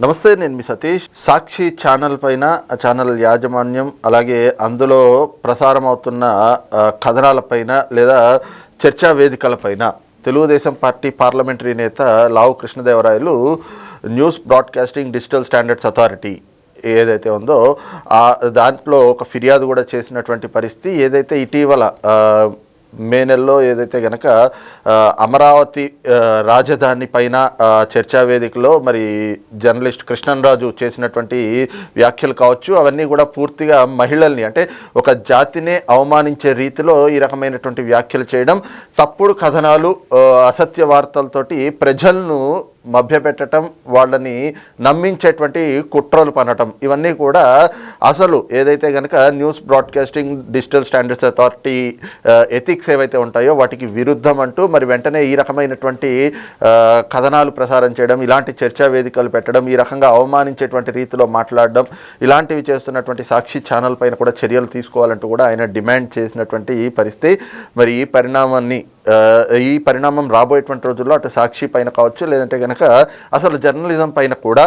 నమస్తే నేను మీ సతీష్. సాక్షి ఛానల్ పైన ఆ ఛానల్ యాజమాన్యం అలాగే అందులో ప్రసారం అవుతున్న కథనాలపైన లేదా చర్చా వేదికలపైన తెలుగుదేశం పార్టీ పార్లమెంటరీ నేత Lavu Krishnadevarayalu news broadcasting digital standards authority ఏదైతే ఉందో ఆ దాంట్లో ఒక ఫిర్యాదు కూడా చేసినటువంటి పరిస్థితి ఏదైతే ఇటీవల మే నెలలో ఏదైతే గనక అమరావతి రాజధాని పైన చర్చా వేదికలో మరి జర్నలిస్ట్ కృష్ణన్రాజు చేసినటువంటి వ్యాఖ్యలు కావచ్చు అవన్నీ కూడా పూర్తిగా మహిళల్ని అంటే ఒక జాతినే అవమానించే రీతిలో ఈ రకమైనటువంటి వ్యాఖ్యలు చేయడం తప్పుడు కథనాలు అసత్య వార్తలతోటి ప్రజలను మభ్యపెట్టడం వాళ్ళని నమ్మించేటువంటి కుట్రలు పనటం ఇవన్నీ కూడా అసలు ఏదైతే కనుక news broadcasting digital standards authority ethics ఏవైతే ఉంటాయో వాటికి విరుద్ధం అంటూ మరి వెంటనే ఈ రకమైనటువంటి కథనాలు ప్రసారం చేయడం ఇలాంటి చర్చా వేదికలు పెట్టడం ఈ రకంగా అవమానించేటువంటి రీతిలో మాట్లాడడం ఇలాంటివి చేస్తున్నటువంటి సాక్షి ఛానల్ పైన కూడా చర్యలు తీసుకోవాలంటూ కూడా ఆయన డిమాండ్ చేసినటువంటి పరిస్థితి. మరి ఈ పరిణామాన్ని ఈ పరిణామం రాబోయేటువంటి రోజుల్లో అటు సాక్షి పైన కావచ్చు లేదంటే కనుక అసలు జర్నలిజం పైన కూడా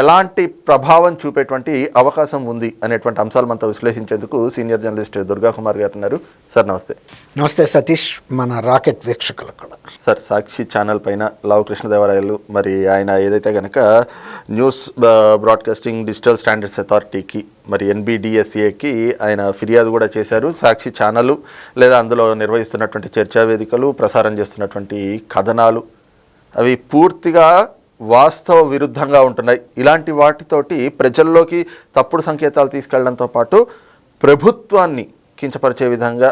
ఎలాంటి ప్రభావం చూపేటువంటి అవకాశం ఉంది అనేటువంటి అంశాలు మనతో విశ్లేషించేందుకు సీనియర్ జర్నలిస్ట్ దుర్గా కుమార్ గారు ఉన్నారు. సార్ నమస్తే. నమస్తే సతీష్ మన రాకెట్ వీక్షకులు కూడా. సార్ సాక్షి ఛానల్ పైన లావు కృష్ణదేవరాయలు మరి ఆయన ఏదైతే కనుక న్యూస్ బ్రాడ్కాస్టింగ్ డిజిటల్ స్టాండర్డ్స్ అథారిటీకి మరి ఎన్బిడిఎస్ఏకి ఆయన ఫిర్యాదు కూడా చేశారు. సాక్షి ఛానల్ లేదా అందులో నిర్వహిస్తున్నటువంటి చర్చా వేదికలు ప్రసారం చేస్తున్నటువంటి కథనాలు అవి పూర్తిగా వాస్తవ విరుద్ధంగా ఉంటున్నాయి. ఇలాంటి వాటితోటి ప్రజల్లోకి తప్పుడు సంకేతాలు తీసుకెళ్ళడంతో పాటు ప్రభుత్వాన్ని కించపరిచే విధంగా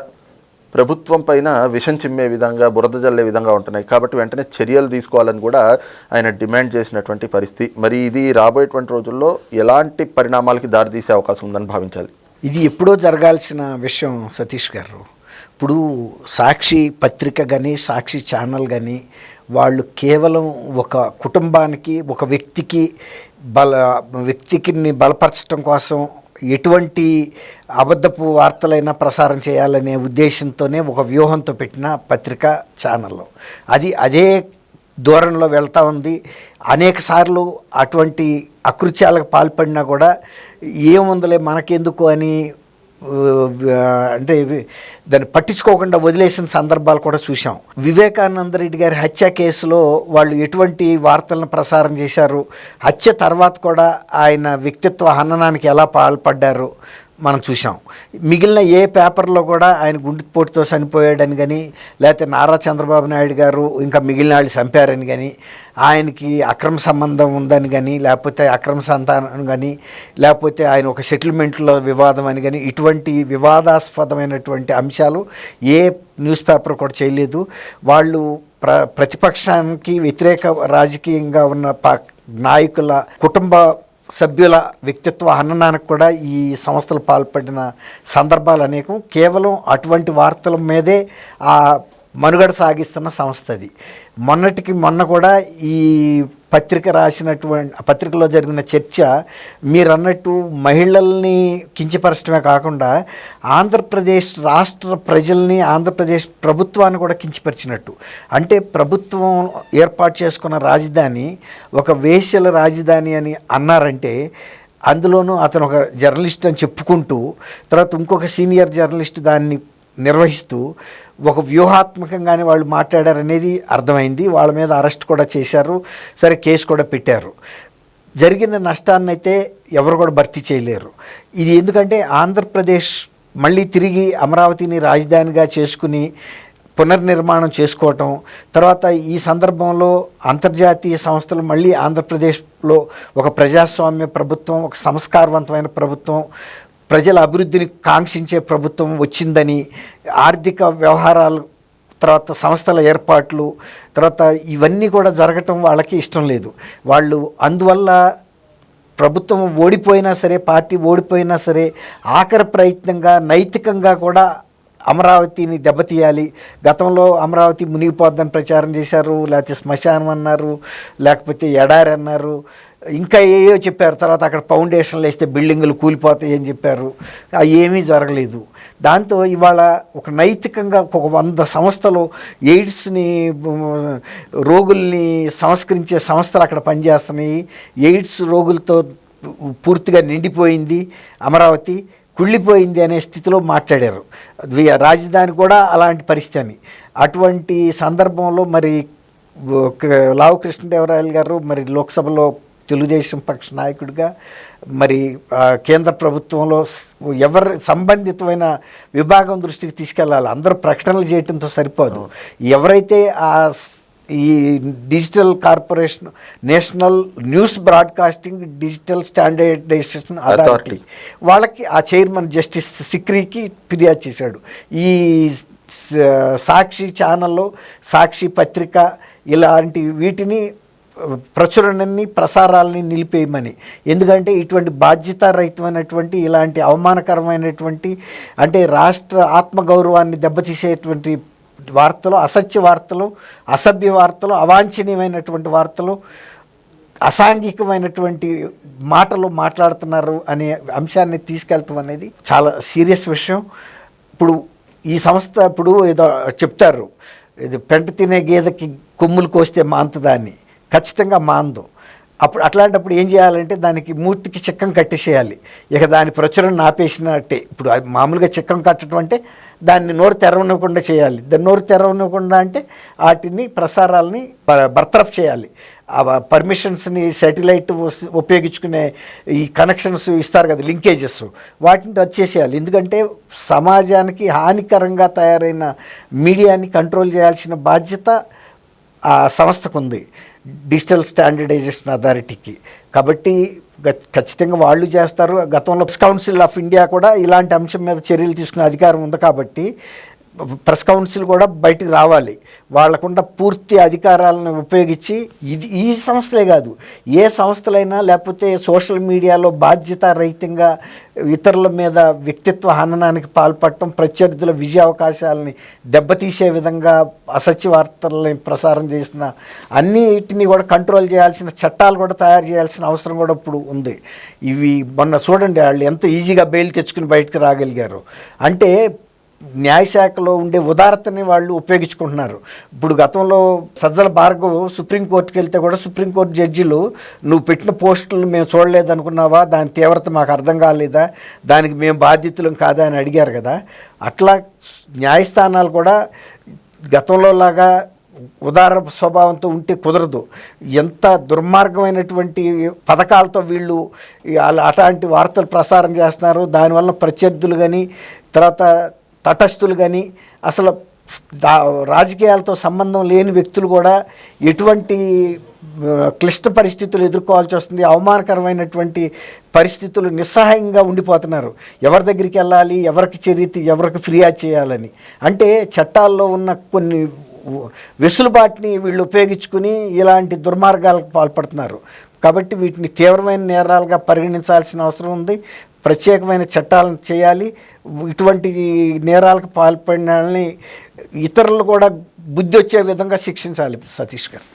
ప్రభుత్వం పైన విషం చిమ్మే విధంగా బురద జల్లే విధంగా ఉంటున్నాయి. కాబట్టి వెంటనే చర్యలు తీసుకోవాలని కూడా ఆయన డిమాండ్ చేసినటువంటి పరిస్థితి. మరి ఇది రాబోయేటువంటి రోజుల్లో ఎలాంటి పరిణామాలకి దారితీసే అవకాశం ఉందని భావించాలి? ఇది ఎప్పుడో జరగాల్సిన విషయం సతీష్ గారు. ఇప్పుడు సాక్షి పత్రిక కానీ సాక్షి ఛానల్ కానీ వాళ్ళు కేవలం ఒక కుటుంబానికి ఒక వ్యక్తికి బల వ్యక్తికి బలపరచడం కోసం ఎటువంటి అబద్ధపు వార్తలైనా ప్రసారం చేయాలనే ఉద్దేశంతోనే ఒక వ్యూహంతో పెట్టిన పత్రిక ఛానల్ అది అదే దూరంలో వెళ్తూ ఉంది. అనేక సార్లు అటువంటి అకృత్యాలకు పాల్పడినా కూడా ఏముందలే మనకెందుకు అని అంటే దాన్ని పట్టించుకోకుండా వదిలేసిన సందర్భాలు కూడా చూసాం వివేకానంద రెడ్డి గారి హత్య కేసులో వాళ్ళు ఎటువంటి వార్తలను ప్రసారం చేశారు? హత్య తర్వాత కూడా ఆయన వ్యక్తిత్వ హననానికి ఎలా పాల్పడ్డారు? మనం చూసాం మిగిలిన ఏ పేపర్లో కూడా ఆయన గుండెపోటుతో చనిపోయాడని కానీ లేకపోతే నారా చంద్రబాబు నాయుడు గారు ఇంకా మిగిలిన వాళ్ళు చంపారని కానీ ఆయనకి అక్రమ సంబంధం ఉందని కానీ లేకపోతే అక్రమ సంతానం కానీ లేకపోతే ఆయన ఒక సెటిల్మెంట్లో వివాదం అని కానీ ఇటువంటి వివాదాస్పదమైనటువంటి అంశాలు ఏ న్యూస్ పేపర్ కూడా చేయలేదు. వాళ్ళు ప్ర ప్రతిపక్షానికి వ్యతిరేక రాజకీయంగా ఉన్న పా నాయకుల కుటుంబ సభ్యుల వ్యక్తిత్వ హననానికి కూడా ఈ సంస్థలు పాల్పడిన సందర్భాలు అనేకం. కేవలం అటువంటి వార్తల మీదే ఆ మనుగడ సాగిస్తున్న సంస్థ అది. మొన్నటికి మొన్న కూడా ఈ పత్రిక రాసినటువంటి పత్రికలో జరిగిన చర్చ మీరు అన్నట్టు మహిళల్ని కించపరచడమే కాకుండా ఆంధ్రప్రదేశ్ రాష్ట్ర ప్రజల్ని ఆంధ్రప్రదేశ్ ప్రభుత్వాన్ని కూడా కించపరిచినట్టు. అంటే ప్రభుత్వం ఏర్పాటు చేసుకున్న రాజధాని ఒక వేశ్యల రాజధాని అని అన్నారంటే అందులోనూ అతను ఒక జర్నలిస్ట్ అని చెప్పుకుంటూ తర్వాత ఇంకొక సీనియర్ జర్నలిస్ట్ దాన్ని నిర్వహిస్తూ ఒక వ్యూహాత్మకంగానే వాళ్ళు మాట్లాడారనేది అర్థమైంది. వాళ్ళ మీద అరెస్ట్ కూడా చేశారు. సరే కేసు కూడా పెట్టారు. జరిగిన నష్టాన్ని అయితే ఎవరు కూడా భర్తీ చేయలేరు. ఇది ఎందుకంటే ఆంధ్రప్రదేశ్ మళ్ళీ తిరిగి అమరావతిని రాజధానిగా చేసుకుని పునర్నిర్మాణం చేసుకోవటం తర్వాత ఈ సందర్భంలో అంతర్జాతీయ సంస్థలు మళ్ళీ ఆంధ్రప్రదేశ్లో ఒక ప్రజాస్వామ్య ప్రభుత్వం ఒక సంస్కారవంతమైన ప్రభుత్వం ప్రజల అభివృద్ధిని కాంక్షించే ప్రభుత్వం వచ్చిందని ఆర్థిక వ్యవహారాలు తర్వాత సంస్థల ఏర్పాట్లు తర్వాత ఇవన్నీ కూడా జరగటం వాళ్ళకి ఇష్టం లేదు. వాళ్ళు అందువల్ల ప్రభుత్వం ఓడిపోయినా సరే పార్టీ ఓడిపోయినా సరే ఆఖరి ప్రయత్నంగా నైతికంగా కూడా అమరావతిని దెబ్బతీయాలి. గతంలో అమరావతి మునిగిపోద్దని ప్రచారం చేశారు లేకపోతే శ్మశానం అన్నారు లేకపోతే ఎడారి అన్నారు ఇంకా ఏయో చెప్పారు తర్వాత అక్కడ ఫౌండేషన్లు వేస్తే బిల్డింగులు కూలిపోతాయి అని చెప్పారు. అవి ఏమీ జరగలేదు. దాంతో ఇవాళ ఒక నైతికంగా ఒక వంద సంస్థలు ఎయిడ్స్ని రోగుల్ని సంస్కరించే సంస్థలు అక్కడ పనిచేస్తున్నాయి. ఎయిడ్స్ రోగులతో పూర్తిగా నిండిపోయింది అమరావతి కుళ్ళిపోయింది అనే స్థితిలో మాట్లాడారు. రాజధాని కూడా అలాంటి పరిస్థితి అని. అటువంటి సందర్భంలో మరి ఒక లావు కృష్ణదేవరాయలు గారు మరి లోక్సభలో తెలుగుదేశం పక్ష నాయకుడిగా మరి కేంద్ర ప్రభుత్వంలో ఎవరి సంబంధితమైన విభాగం దృష్టికి తీసుకెళ్ళాలి? అందరూ ప్రకటనలు చేయటంతో సరిపోదు. ఎవరైతే ఆ ఈ digital corporation national news broadcasting digital standardization authority వాళ్ళకి ఆ చైర్మన్ జస్టిస్ సిక్రీకి ఫిర్యాదు చేశాడు. ఈ సాక్షి ఛానల్లో సాక్షి పత్రిక ఇలాంటి వీటిని ప్రచురణని ప్రసారాలని నిలిపేయమని. ఎందుకంటే ఇటువంటి బాధ్యతారహితమైనటువంటి ఇలాంటి అవమానకరమైనటువంటి అంటే రాష్ట్ర ఆత్మగౌరవాన్ని దెబ్బతీసేటువంటి వార్తలు అసత్య వార్తలు అసభ్య వార్తలు అవాంఛనీయమైనటువంటి వార్తలు అసాంఘికమైనటువంటి మాటలు మాట్లాడుతున్నారు అనే అంశాన్ని తీసుకెళ్ళటం అనేది చాలా సీరియస్ విషయం. ఇప్పుడు ఈ సంస్థ ఇప్పుడు ఏదో చెప్తారు ఇది పెంట తినే గేదెకి కొమ్ములు కోస్తే మాంతదాన్ని. ఖచ్చితంగా మాందు. అప్పుడు అట్లాంటప్పుడు ఏం చేయాలంటే దానికి మూర్తికి చిక్కం కట్టేసేయాలి. ఇక దాని ప్రచురణ ఆపేసినట్టే ఇప్పుడు అది మామూలుగా చిక్కం కట్టడం అంటే దాన్ని నోరు తెరవనివ్వకుండా చేయాలి. దాన్ని నోరు తెరవనివ్వకుండా అంటే వాటిని ప్రసారాలని బర్తరఫ్ చేయాలి. పర్మిషన్స్ని శాటిలైట్ ఉపయోగించుకునే ఈ కనెక్షన్స్ ఇస్తారు కదా లింకేజెస్. వాటిని రద్దు చేసేయాలి. ఎందుకంటే సమాజానికి హానికరంగా తయారైన మీడియాని కంట్రోల్ చేయాల్సిన బాధ్యత ఆ సంస్థకు ఉంది డిజిటల్ స్టాండర్డైజేషన్ అథారిటీకి. కాబట్టి ఖచ్చితంగా వాళ్ళు చేస్తారు. గతంలో కౌన్సిల్ ఆఫ్ ఇండియా కూడా ఇలాంటి అంశం మీద చర్యలు తీసుకునే అధికారం ఉంది కాబట్టి ప్రెస్ కౌన్సిల్ కూడా బయటికి రావాలి. వాళ్ళకుండా పూర్తి అధికారాలను ఉపయోగించి ఇది ఈ సంస్థలే కాదు ఏ సంస్థలైనా లేకపోతే సోషల్ మీడియాలో బాధ్యత రహితంగా ఇతరుల మీద వ్యక్తిత్వ హననానికి పాల్పడటం ప్రత్యర్థుల విజయ అవకాశాలని దెబ్బతీసే విధంగా అసత్య వార్తల్ని ప్రసారం చేసిన అన్నిటిని కూడా కంట్రోల్ చేయాల్సిన చట్టాలు కూడా తయారు చేయాల్సిన అవసరం కూడా ఇప్పుడు ఉంది. ఇవి మొన్న చూడండి వాళ్ళు ఎంత ఈజీగా బెయిల్ తెచ్చుకుని బయటకు రాగలిగారు. అంటే న్యాయశాఖలో ఉండే ఉదారతని వాళ్ళు ఉపయోగించుకుంటున్నారు. ఇప్పుడు గతంలో సజ్జల భార్గవ్ సుప్రీంకోర్టుకి వెళ్తే కూడా సుప్రీంకోర్టు జడ్జిలు నువ్వు పెట్టిన పోస్టులు మేము చూడలేదు అనుకున్నావా దాని తీవ్రత మాకు అర్థం కాలేదా? దానికి మేము బాధ్యతలం కాదా? అని అడిగారు కదా. అట్లా న్యాయస్థానాలు కూడా గతంలో లాగా ఉదార స్వభావంతో ఉంటే కుదరదు. ఎంత దుర్మార్గమైనటువంటి పథకాలతో వీళ్ళు అలా- అట్లాంటి వార్తలు ప్రసారం చేస్తున్నారు. దానివల్ల ప్రత్యర్థులు కానీ తర్వాత తటస్థులు కానీ అసలు రాజకీయాలతో సంబంధం లేని వ్యక్తులు కూడా ఎటువంటి క్లిష్ట పరిస్థితులు ఎదుర్కోవాల్సి వస్తుంది అవమానకరమైనటువంటి పరిస్థితులు నిస్సహాయంగా ఉండిపోతున్నారు. ఎవరి దగ్గరికి వెళ్ళాలి ఎవరికి చరిత్ర ఎవరికి ఫిర్యాదు చేయాలని. అంటే చట్టాల్లో ఉన్న కొన్ని వెసులుబాటుని వీళ్ళు ఉపయోగించుకుని ఇలాంటి దుర్మార్గాలకు పాల్పడుతున్నారు. కాబట్టి వీటిని తీవ్రమైన నేరాలుగా పరిగణించాల్సిన అవసరం ఉంది. ప్రత్యేకమైన చట్టాలను చేయాలి. ఇటువంటి నేరాలకు పాల్పడిన వాళ్ళని ఇతరులు కూడా బుద్ధి వచ్చే విధంగా శిక్షించాలి సతీష్ గారు.